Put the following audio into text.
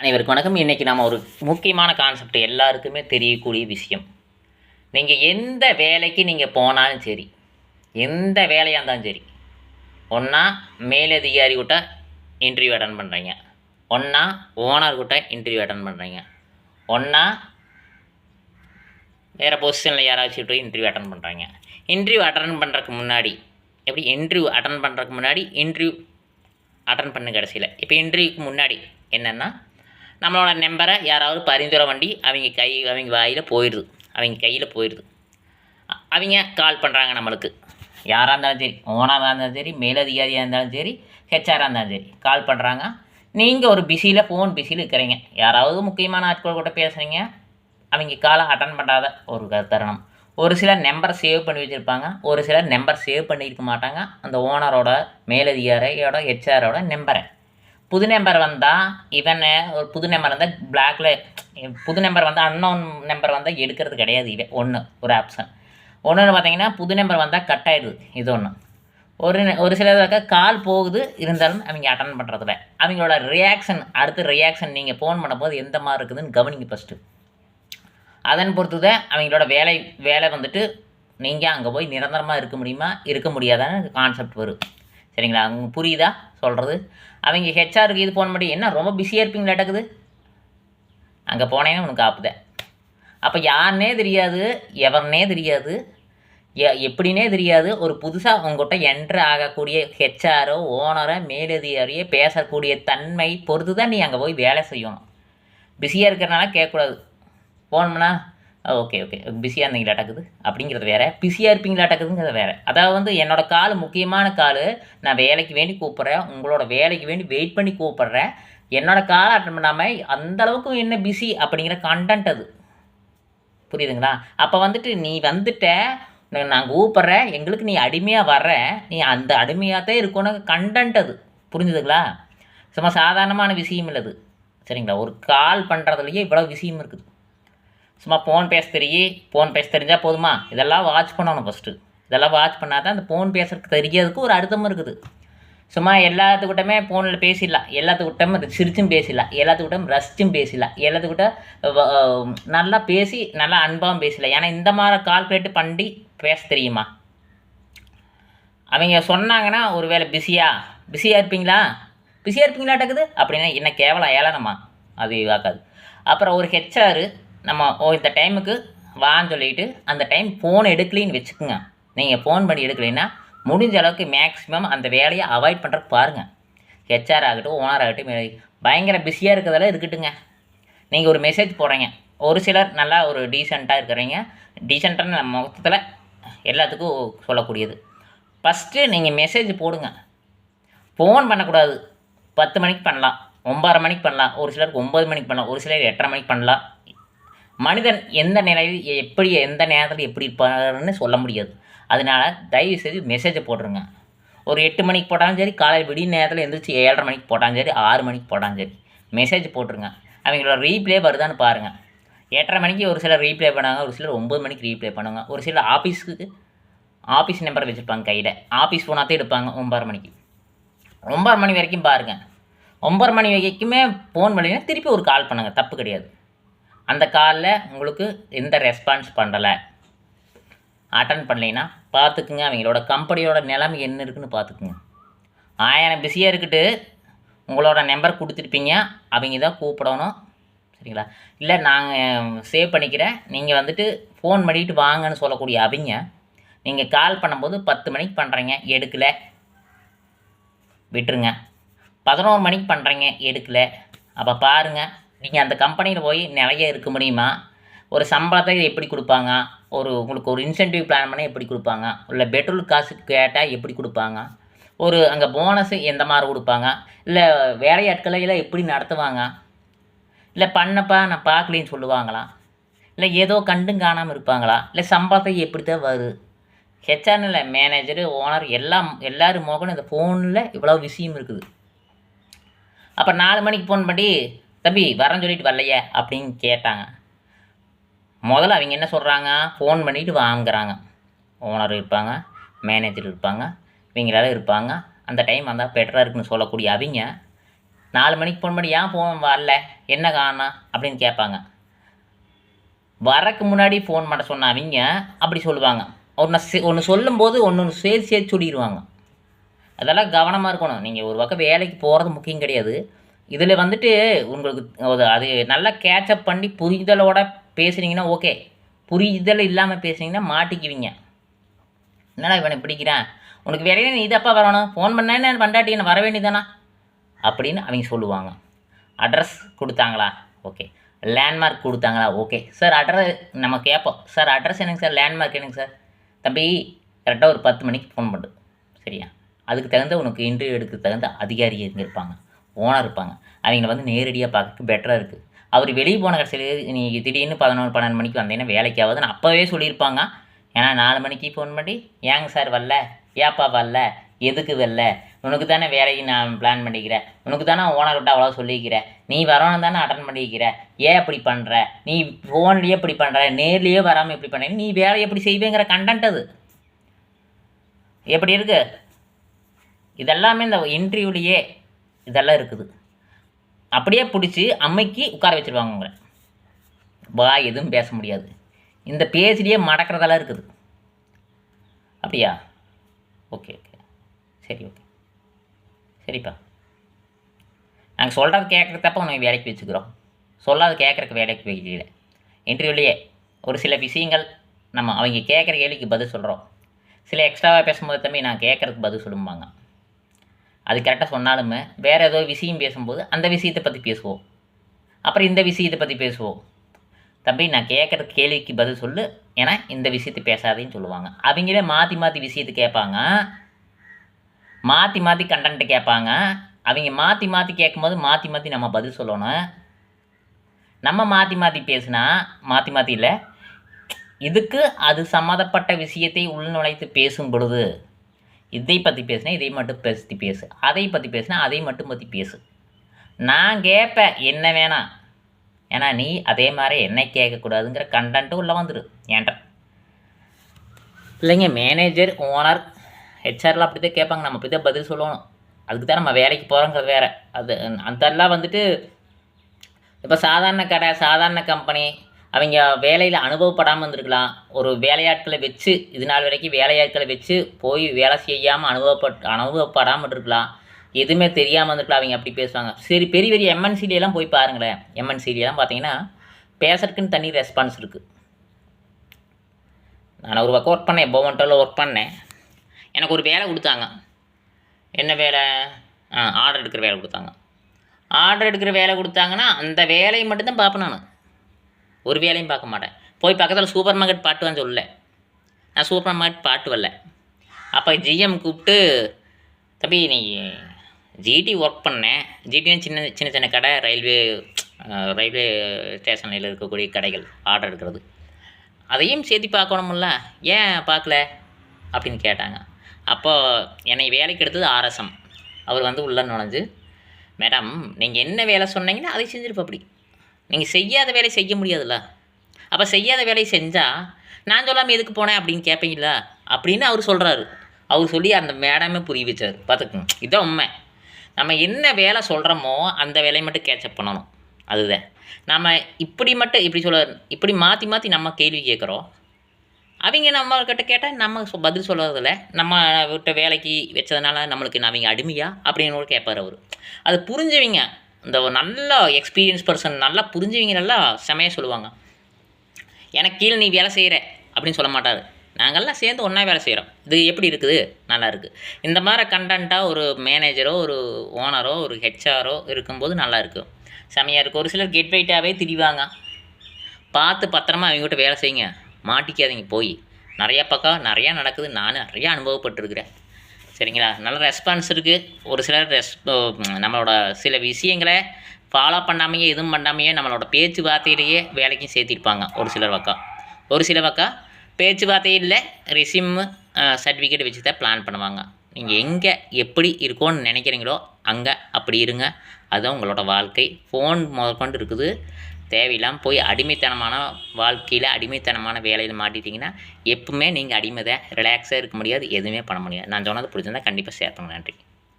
அனைவருக்கும் வணக்கம். இன்றைக்கி நம்ம ஒரு முக்கியமான கான்செப்ட் எல்லாருக்குமே தெரியக்கூடிய விஷயம். நீங்கள் எந்த வேலைக்கு நீங்கள் போனாலும் சரி எந்த வேலையாக இருந்தாலும் சரி ஒன்றா மேலதிகாரி கிட்ட இன்டர்வியூ அட்டன் பண்ணுறீங்க ஒன்றா ஓனர் கிட்ட இன்டர்வியூ அட்டன் பண்ணுறீங்க ஒன்றா வேறு பொசிஷனில் யாராச்சும் போய் இன்டர்வியூ அட்டன் பண்ணுறாங்க இன்டர்வியூ அட்டன் பண்ணுறதுக்கு முன்னாடி எப்படி இன்டர்வியூ அட்டன் பண்ணுறதுக்கு முன்னாடி இன்டர்வியூ அட்டன் பண்ணு கடைசியில். இப்போ இன்டர்வியூக்கு முன்னாடி என்னென்னா நம்மளோட நம்பரை யாராவது பரிந்துரை வண்டி அவங்க கை அவங்க வாயில் போயிடுது. அவங்க கையில் போயிடுது. அவங்க கால் பண்ணுறாங்க நம்மளுக்கு. யாராக இருந்தாலும் சரி ஓனராக இருந்தாலும் சரி மேலதிகாரியாக இருந்தாலும் சரி ஹெச்ஆராக இருந்தாலும் சரி கால் பண்ணுறாங்க நீங்கள் ஒரு பிஸியில் ஃபோன் பிஸியில் இருக்கிறீங்க. யாராவது முக்கியமான ஆட்கள் கூட பேசுகிறீங்க அவங்க காலை அட்டன் பண்ணாத ஒரு க- தருணம். ஒரு சிலர் நம்பர் சேவ் பண்ணி வச்சுருப்பாங்க. ஒரு சிலர் நம்பர் சேவ் பண்ணியிருக்க மாட்டாங்க. அந்த ஓனரோட மேலதிகாரியோட ஹெச்ஆரோட நம்பரை. புது நம்பர் வந்தால் இவன் ஒரு புது நம்பர் வந்தால் பிளாக்ல புது நம்பர் வந்தால் அன்னோன் நம்பர் வந்தால் எடுக்கிறது கிடையாது இவன் ஒன்று ஒரு ஆப்ஷன் ஒன்று பார்த்தீங்கன்னா புது நம்பர் வந்தால் கட் ஆகிடுது இது ஒன்று ஒரு ஒரு சிலருக்கு கால் போகுது இருந்தாலும் அவங்க அட்டன் பண்ணுறதில்ல அவங்களோட ரியாக்ஷன் அடுத்து ரியாக்ஷன் நீங்கள் ஃபோன் பண்ணும்போது எந்த மாதிரி இருக்குதுன்னு கவனிங்க ஃபஸ்ட்டு அதன் பொறுத்து தான் அவங்களோட வேலை வேலை வந்துட்டு நீங்கள் அங்கே போய் நிரந்தரமாக இருக்க முடியுமா இருக்க முடியாதான்னு கான்செப்ட் வரும். சரிங்களா? அவங்க புரியுதா? சொல்கிறது அவங்க ஹெச்ஆருக்கு இது ஃபோன் பண்ணி என்ன ரொம்ப பிஸியாக இருப்பீங்களாட்டக்குது அங்கே போனேன்னு உனக்கு ஆப்புத. அப்போ யாருனே தெரியாது எவர்னே தெரியாது எ எப்படின்னே தெரியாது. ஒரு புதுசாக உங்கள்கிட்ட என்ட்ரு ஆகக்கூடிய ஹெச்ஆரோ ஓனரோ மேலதிகாரியோ பேசக்கூடிய தன்மை பொறுத்து தான் நீ அங்கே போய் வேலை செய்யணும். பிஸியாக இருக்கிறனால கேட்கக்கூடாது. Phone okay okay. பிஸியாக இருந்தீங்களா டக்குது அப்படிங்கிறது வேறு. பிஸியாக இருப்பீங்களா டக்குதுங்கிறது வேறு. அதாவது வந்து என்னோட கால் முக்கியமான கால் நான் வேலைக்கு வேண்டி கூப்பிட்றேன். உங்களோட வேலைக்கு வேண்டி வெயிட் பண்ணி கூப்பிட்றேன். என்னோட கால் அட்டன் பண்ணாமல் அந்த என்ன பிஸி அப்படிங்கிற கண்டென்ட் அது. புரியுதுங்களா? அப்போ வந்துட்டு நீ வந்துட்ட நான் நான் கூப்பிட்றேன். எங்களுக்கு நீ அடிமையாக வர்ற. நீ அந்த அடிமையாக தான் இருக்கணும் கண்டென்ட் அது. புரிஞ்சுதுங்களா? சும்மா சாதாரணமான விஷயம் இல்லை அது சரிங்களா? ஒரு கால் பண்ணுறதுலையே இவ்வளோ விஷயம் இருக்குது. சும்மா ஃபோன் பேச தெரியும். ஃபோன் பேச தெரிஞ்சால் போதுமா? இதெல்லாம் வாட்ச் பண்ணணும் ஃபஸ்ட்டு இதெல்லாம் வாட்ச் பண்ணால் தான் அந்த ஃபோன் பேசுறதுக்கு தெரியறதுக்கு ஒரு அர்த்தமும் இருக்குது. சும்மா எல்லாத்துக்கிட்டமே ஃபோனில் பேசிடலாம். எல்லாத்துக்கிட்டும் சிரிச்சும் பேசிடலாம். எல்லாத்துக்கிட்டும் ரசிச்சும் பேசிடலாம். எல்லாத்துக்கிட்ட நல்லா பேசி நல்லா அன்பாகவும் பேசலாம் ஏன்னா இந்த மாதிரி கால்குலேட் பண்ணி பேச தெரியுமா? அவங்க சொன்னாங்கன்னா ஒரு வேளை பிஸியாக பிஸியாக இருப்பீங்களா பிஸியாக இருப்பீங்களாட்டக்குது அப்படின்னா என்ன கேவலம் ஏளனமா? அது ஆக்காது அப்புறம் ஒரு ஹெச்ஆர் நம்ம ஓ இந்த டைமுக்கு வான்னு சொல்லிட்டு அந்த டைம் ஃபோன் எடுக்கலின்னு வச்சுக்கோங்க. நீங்கள் ஃபோன் பண்ணி எடுக்கலைன்னா முடிஞ்ச அளவுக்கு மேக்ஸிமம் அந்த வேலையை அவாய்ட் பண்ணுறதுக்கு பாருங்கள் ஹெச்ஆர் ஆகட்டும் ஓனர் ஆகட்டும் பயங்கர பிஸியாக இருக்கிறதெல்லாம் இருக்கட்டுங்க. நீங்கள் ஒரு மெசேஜ் போடுறீங்க. ஒரு சிலர் நல்லா ஒரு டீசெண்டாக இருக்கிறீங்க. டீசெண்டான மொத்தத்தில் எல்லாத்துக்கும் சொல்லக்கூடியது. ஃபஸ்ட்டு நீங்கள் மெசேஜ் போடுங்க. ஃபோன் பண்ணக்கூடாது. பத்து மணிக்கு பண்ணலாம் ஒம்பரை மணிக்கு பண்ணலாம் ஒரு சிலருக்கு ஒம்பது மணிக்கு பண்ணலாம் ஒரு சிலர் எட்டரை மணிக்கு பண்ணலாம். மனிதன் எந்த நிலையில் எப்படி எந்த நேரத்தில் எப்படி இருப்பாருன்னு சொல்ல முடியாது. அதனால தயவு செய்து மெசேஜை போட்டுருங்க. ஒரு எட்டு மணிக்கு போட்டாலும் சரி காலையில் விடிய நேரத்தில் எந்திரிச்சு ஏழரை மணிக்கு போட்டாலும் சரி ஆறு மணிக்கு போட்டாலும் சரி மெசேஜ் போட்டுருங்க. அவங்களோட ரீப்ளே வருதான்னு பாருங்கள் எட்டரை மணிக்கு ஒரு சிலர் ரீப்ளே பண்ணாங்க ஒரு சிலர் ஒம்பது மணிக்கு ரீப்ளே பண்ணுவாங்க. ஒரு சிலர் ஆஃபீஸுக்கு ஆஃபீஸ் நம்பர் வச்சுருப்பாங்க கையில். ஆஃபீஸ் ஃபோனாக எடுப்பாங்க ஒம்பது மணிக்கு. ஒம்பது மணி வரைக்கும் பாருங்கள் ஒம்பது மணி வரைக்குமே ஃபோன் பண்ணினா திருப்பி ஒரு கால் பண்ணுங்கள் தப்பு கிடையாது. அந்த காலில் உங்களுக்கு எந்த ரெஸ்பான்ஸ் பண்ணலை. அட்டன் பண்ணலைன்னா பார்த்துக்குங்க. அவங்களோட கம்பெனியோட நிலைமை என்ன இருக்குன்னு பார்த்துக்குங்க. ஆயிரம் பிஸியாக இருக்கட்டு உங்களோட நம்பர் கொடுத்துருப்பீங்க. அவங்க தான் கூப்பிடணும். சரிங்களா? இல்லை நாங்கள் சேவ் பண்ணிக்கிறேன். நீங்கள் வந்துட்டு ஃபோன் பண்ணிட்டு வாங்கன்னு சொல்லக்கூடிய அவங்க நீங்கள் கால் பண்ணும்போது பத்து மணிக்கு பண்ணுறீங்க எடுக்கலை. விட்டுருங்க. பதினோரு மணிக்கு பண்ணுறீங்க எடுக்கலை. அப்போ பாருங்கள் நீங்கள் அந்த கம்பெனியில் போய் நிறைய இருக்க முடியுமா? ஒரு சம்பளத்தை எப்படி கொடுப்பாங்க? ஒரு உங்களுக்கு ஒரு இன்சென்டிவ் பிளான் பண்ணால் எப்படி கொடுப்பாங்க? இல்லை பெட்ரோல் காசு கேட்டால் எப்படி கொடுப்பாங்க? ஒரு அங்கே போனஸ் எந்த மாதிரி கொடுப்பாங்க? இல்லை வேலையாட்களையெல்லாம் எப்படி நடத்துவாங்க? இல்லை பண்ணப்பா நான் பார்க்கலின்னு சொல்லுவாங்களா? இல்லை ஏதோ கண்டும் காணாமல் இருப்பாங்களா? இல்லை சம்பளத்தை எப்படி தான் வருது ஹெச்ஆர்னில் மேனேஜரு ஓனர் எல்லாம் எல்லோரும் மோகனும் இந்த ஃபோனில் இவ்வளோ விஷயம் இருக்குது. அப்போ நாலு மணிக்கு ஃபோன் பண்ணி தம்பி வரேன்னு சொல்லிட்டு வரலையே அப்படின்னு கேட்டாங்க. முதல்ல அவங்க என்ன சொல்கிறாங்க ஃபோன் பண்ணிவிட்டு வாங்குறாங்க. ஓனர் இருப்பாங்க மேனேஜர் இருப்பாங்க இவங்களால இருப்பாங்க. அந்த டைம் வந்தால் பெட்டராக இருக்குன்னு சொல்லக்கூடிய அவங்க நாலு மணிக்கு ஃபோன் பண்ணி ஏன் ஃபோன் வரல? என்ன காரணம்? அப்படின்னு கேட்பாங்க. வரக்கு முன்னாடி ஃபோன் பண்ண சொன்ன அவங்க அப்படி சொல்லுவாங்க. ஒன்று ஒன்று சொல்லும்போது ஒன்று சேர்த்து சேர்த்து சொல்லிடுவாங்க. அதெல்லாம் கவனமாக இருக்கணும். நீங்கள் ஒரு பக்கம் வேலைக்கு போகிறது முக்கியம் கிடையாது. இதில் வந்துட்டு உங்களுக்கு அது நல்லா கேட்சப் பண்ணி புரிதலோட பேசுனீங்கன்னா ஓகே புரிதல் இல்லாமல் பேசுனீங்கன்னா மாட்டிக்குவீங்க. என்னடா இவனை பிடிக்கிறேன்? உனக்கு வேலையில நீ இதப்பா வரணும்? ஃபோன் பண்ணேன்னு பண்டாட்டி என்ன வர வேண்டியதானா அப்படின்னு அவங்க சொல்லுவாங்க. அட்ரஸ் கொடுத்தாங்களா? ஓகே லேண்ட்மார்க் கொடுத்தாங்களா? ஓகே சார் அட்ரஸ் நம்ம கேட்போம். சார் அட்ரஸ் என்னங்க சார் லேண்ட்மார்க் என்னங்க சார் தம்பி கரெக்டாக ஒரு பத்து மணிக்கு ஃபோன் பண்ணு. சரியா? அதுக்கு தகுந்த உனக்கு இன்டர்வியூ எடுக்க தகுந்த அதிகாரி இருந்திருப்பாங்க இருப்பாங்க. ஓனர் இருப்பாங்க. அவங்கள வந்து நேரடியாக பார்க்க பெட்டராக இருக்குது அவர் வெளியே போன கடைசியில் நீ திடீர்னு பதினொன்று பன்னெண்டு மணிக்கு வந்தீங்கன்னா வேலைக்கு ஆகுதுன்னு அப்போவே சொல்லியிருப்பாங்க. ஏன்னா நாலு மணிக்கு ஃபோன் பண்ணி ஏங்க சார் வரல? ஏப்பா வரல? எதுக்கு வரல? உனக்கு தானே வேலைக்கு நான் பிளான் பண்ணிக்கிறேன். உனக்கு தானே ஓனர் விட்டு அவ்வளோ சொல்லிக்கிறேன். நீ வரணும் தானே அட்டன் பண்ணிக்கிற. ஏன் இப்படி பண்ணுற நீ ஃபோன்லேயே இப்படி பண்ணுற நேர்லேயே வராமல் இப்படி பண்ணுற நீ வேலை எப்படி செய்வேங்கிற கண்டென்ட் அது. எப்படி இருக்குது இதெல்லாமே இந்த இன்டர்வியூலேயே இதெல்லாம் இருக்குது. அப்படியே பிடிச்சி அம்மைக்கு உட்கார வச்சிருவாங்க உங்களை வாய் எதுவும் பேச முடியாது. இந்த பேசிலேயே மடக்கிறதெல்லாம் இருக்குது. அப்படியா? Okay okay. சரி ஓகே. சரிப்பா. நாங்கள் சொல்கிறது கேட்குறதப்ப உனக்கு வேலைக்கு வச்சுக்கிறோம். சொல்லாத கேட்குறக்கு வேலைக்கு வைக்கல இன்டர்வியூலேயே ஒரு சில விஷயங்கள் நம்ம அவங்க கேட்குற கேள்விக்கு பதில் சொல்கிறோம் சில எக்ஸ்ட்ராவாக பேசும்போது தம்பி நான் கேட்குறதுக்கு பதில் சொல்லும்பாங்க. அது கரெக்டாக சொன்னாலுமே வேறு ஏதோ விஷயம் பேசும்போது அந்த விஷயத்தை பற்றி பேசுவோம். அப்புறம் இந்த விஷயத்தை பற்றி பேசுவோம். தம்பி நான் கேட்குற கேள்விக்கு பதில் சொல்லு. ஏன்னா இந்த விஷயத்தை பேசாதேன்னு சொல்லுவாங்க. அவங்களே மாற்றி மாற்றி விஷயத்தை கேட்பாங்க. மாற்றி மாற்றி கண்டென்ட்டு கேட்பாங்க. அவங்க மாற்றி மாற்றி கேட்கும்போது மாற்றி மாற்றி நம்ம பதில் சொல்லணும். நம்ம மாற்றி மாற்றி பேசுனா மாற்றி மாற்றி இல்லை. இதுக்கு அது சம்மந்தப்பட்ட விஷயத்தை உள்நுழைத்து பேசும் பொழுது இதை பற்றி பேசுனா இதை மட்டும் பற்றி பேசு. அதை பற்றி பேசுனா அதை மட்டும் பற்றி பேசு. நான் கேட்பேன் என்ன வேணாம் ஏன்னா நீ அதே மாதிரி என்னை கேட்கக்கூடாதுங்கிற கண்டென்ட்டும் உள்ளே வந்துடு ஏன்ட்ட இல்லைங்க மேனேஜர் ஓனர் ஹெச்ஆர்லாம் அப்படி தான் கேட்பாங்க. நம்ம அப்படி தான் பதில் சொல்லணும். அதுக்கு தான் நம்ம வேலைக்கு போகிறோங்கிறது வேறு. அது அதெல்லாம் வந்துட்டு இப்போ சாதாரண கடை சாதாரண கம்பெனி அவங்க வேலையில் அனுபவப்படாமல் இருந்திருக்கலாம். ஒரு வேலையாட்களை வச்சு இது நாள் வரைக்கும் வேலையாட்களை வச்சு போய் வேலை செய்யாமல் அனுபவப்பட் அனுபவப்படாமல் இருக்கலாம் எதுவுமே தெரியாமல் இருந்திருக்கலாம் அவங்க அப்படி பேசுவாங்க. சரி பெரிய பெரிய எம்என்சிலியெல்லாம் போய் பாருங்களேன். எம்என்சிலியெல்லாம் பார்த்தீங்கன்னா பேசுறதுக்குன்னு தனி ரெஸ்பான்ஸ் இருக்குது நான் ஒரு பக்கம் ஒர்க் பண்ணேன் போமன்ட்டோவில் ஒர்க் பண்ணேன். எனக்கு ஒரு வேலை கொடுத்தாங்க. என்ன வேலை? ஆ ஆர்டர் எடுக்கிற வேலை கொடுத்தாங்க. ஆர்டர் எடுக்கிற வேலை கொடுத்தாங்கன்னா அந்த வேலையை மட்டும்தான் பார்ப்பேன் நான். ஒரு வேலையும் பார்க்க மாட்டேன். போய் பக்கத்தில் சூப்பர் மார்க்கெட் பாட்டு வந்து சொல்லல. நான் சூப்பர் மார்க்கெட் பாட்டு வரல. அப்போ ஜிஎம் கூப்பிட்டு தம்பி நீ ஜிடி ஒர்க் பண்ணேன் ஜிடின்னு சின்ன சின்ன சின்ன கடை ரயில்வே ரயில்வே ஸ்டேஷனில் இருக்கக்கூடிய கடைகள் ஆர்டர் எடுக்கிறது. அதையும் சேர்த்து பார்க்கணுமில்ல ஏன் பார்க்கல? அப்படின்னு கேட்டாங்க. அப்போ என்னை வேலைக்கு எடுத்தது ஆர்எஸ்எம் அவர் வந்து உள்ளே நுழைஞ்சு மேடம் நீங்கள் என்ன வேலை சொன்னீங்கன்னா அதை செஞ்சுருப்பா அப்படி. நீங்கள் செய்யாத வேலையை செய்ய முடியாதுல்ல. அப்போ செய்யாத வேலையை செஞ்சால் நான் சொல்லாமல் எதுக்கு போனேன் அப்படின்னு கேட்பீங்களா அப்படின்னு அவர் சொல்கிறாரு அவர் சொல்லி அந்த மேடமே புரிய வச்சார். பார்த்துக்கோங்க. இதுதான் உண்மை. நம்ம என்ன வேலை சொல்கிறோமோ அந்த வேலையை மட்டும் கேட்சப் பண்ணணும். அதுதான். நம்ம இப்படி மட்டும் இப்படி சொல்ல இப்படி மாற்றி மாற்றி நம்ம கேள்வி கேட்குறோம். அவங்க நம்மக்கிட்ட கேட்டால் நம்ம சொ- பதில் சொல்கிறதில்ல நம்ம விட்ட வேலைக்கு வச்சதுனால நம்மளுக்கு நான் அவங்க அடிமையா அப்படின்னு கூட கேட்பார் அவர். அது புரிஞ்சவங்க இந்த ஒரு நல்ல எக்ஸ்பீரியன்ஸ் பர்சன் நல்லா புரிஞ்சவங்க நல்லா செமையாக சொல்லுவாங்க. எனக்கு கீழே நீ வேலை செய்கிற அப்படின்னு சொல்ல மாட்டார். நாங்கள்லாம் சேர்ந்து ஒன்றா வேலை செய்கிறோம் இது எப்படி இருக்குது? நல்லா இருக்குது இந்த மாதிரி கண்டென்ட்டாக ஒரு மேனேஜரோ ஒரு ஓனரோ ஒரு ஹெச்ஆரோ இருக்கும்போது நல்லா இருக்கும் செமையாக இருக்கும் ஒரு சிலர் கெட் வெயிட்டாகவே திரிவாங்க. பார்த்து பத்திரமா அவங்ககிட்ட வேலை செய்யுங்க. மாட்டிக்காதீங்க. போய். நிறையா பக்கம் நிறையா நடக்குது. நான் நிறையா அனுபவப்பட்டிருக்கிறேன். சரிங்களா? நல்ல ரெஸ்பான்ஸ் இருக்குது ஒரு சிலர் ரெஸ் நம்மளோட சில விஷயங்களை ஃபாலோ பண்ணாமையே எதுவும் பண்ணாமையே நம்மளோட பேச்சுவார்த்தையிலேயே வேலைக்கும் சேர்த்திருப்பாங்க. ஒரு சிலர் பக்கா. ஒரு சில பக்கா பேச்சுவார்த்தையில் ரெசிம்மு சர்டிஃபிகேட் வச்சு தான் பிளான் பண்ணுவாங்க. நீங்கள் எங்கே எப்படி இருக்கோன்னு நினைக்கிறீங்களோ அங்கே அப்படி இருங்க. அதுதான் உங்களோட வாழ்க்கை. ஃபோன் முதற்கொண்டு இருக்குது. தேவையில்லாமல் போய் அடிமைத்தனமான வாழ்க்கையில் அடிமைத்தனமான வேலையில் மாட்டிட்டிங்கன்னா எப்பவுமே நீங்கள் அடிமை தான் ரிலாக்ஸாக இருக்க முடியாது. எதுவுமே பண்ண முடியாது. நான் சொன்னது பிடிச்சிருந்தா கண்டிப்பாக ஷேர் பண்ணுங்க. நன்றி.